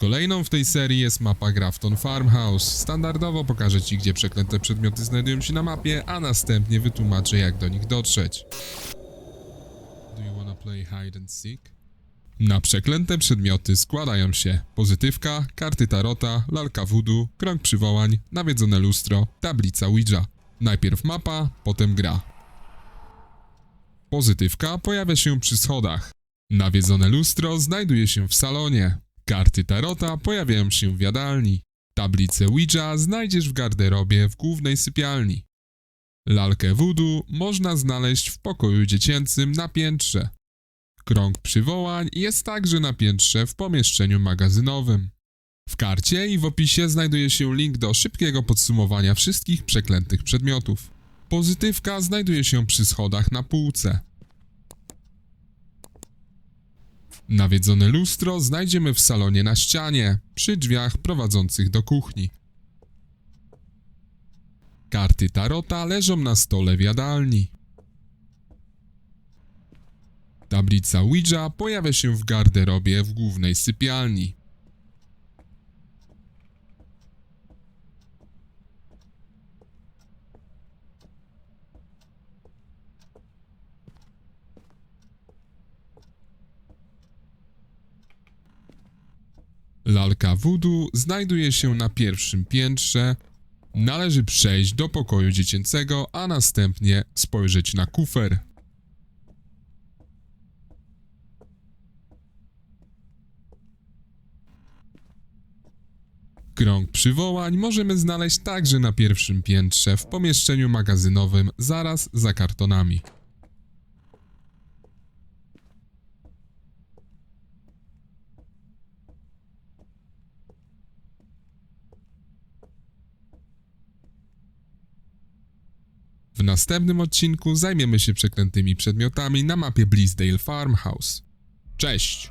Kolejną w tej serii jest mapa Grafton Farmhouse. Standardowo pokażę Ci, gdzie przeklęte przedmioty znajdują się na mapie, a następnie wytłumaczę, jak do nich dotrzeć. Do you wanna play hide and seek? Na przeklęte przedmioty składają się pozytywka, karty tarota, lalka voodoo, krąg przywołań, nawiedzone lustro, tablica Ouija. Najpierw mapa, potem gra. Pozytywka pojawia się przy schodach. Nawiedzone lustro znajduje się w salonie. Karty tarota pojawiają się w jadalni. Tablicę Ouija znajdziesz w garderobie w głównej sypialni. Lalkę voodoo można znaleźć w pokoju dziecięcym na piętrze. Krąg przywołań jest także na piętrze w pomieszczeniu magazynowym. W karcie i w opisie znajduje się link do szybkiego podsumowania wszystkich przeklętych przedmiotów. Pozytywka znajduje się przy schodach na półce. Nawiedzone lustro znajdziemy w salonie na ścianie, przy drzwiach prowadzących do kuchni. Karty tarota leżą na stole w jadalni. Tablica Ouija pojawia się w garderobie w głównej sypialni. Lalka voodoo znajduje się na pierwszym piętrze. Należy przejść do pokoju dziecięcego, a następnie spojrzeć na kufer. Krąg przywołań możemy znaleźć także na pierwszym piętrze w pomieszczeniu magazynowym zaraz za kartonami. W następnym odcinku zajmiemy się przeklętymi przedmiotami na mapie Blizdale Farmhouse. Cześć!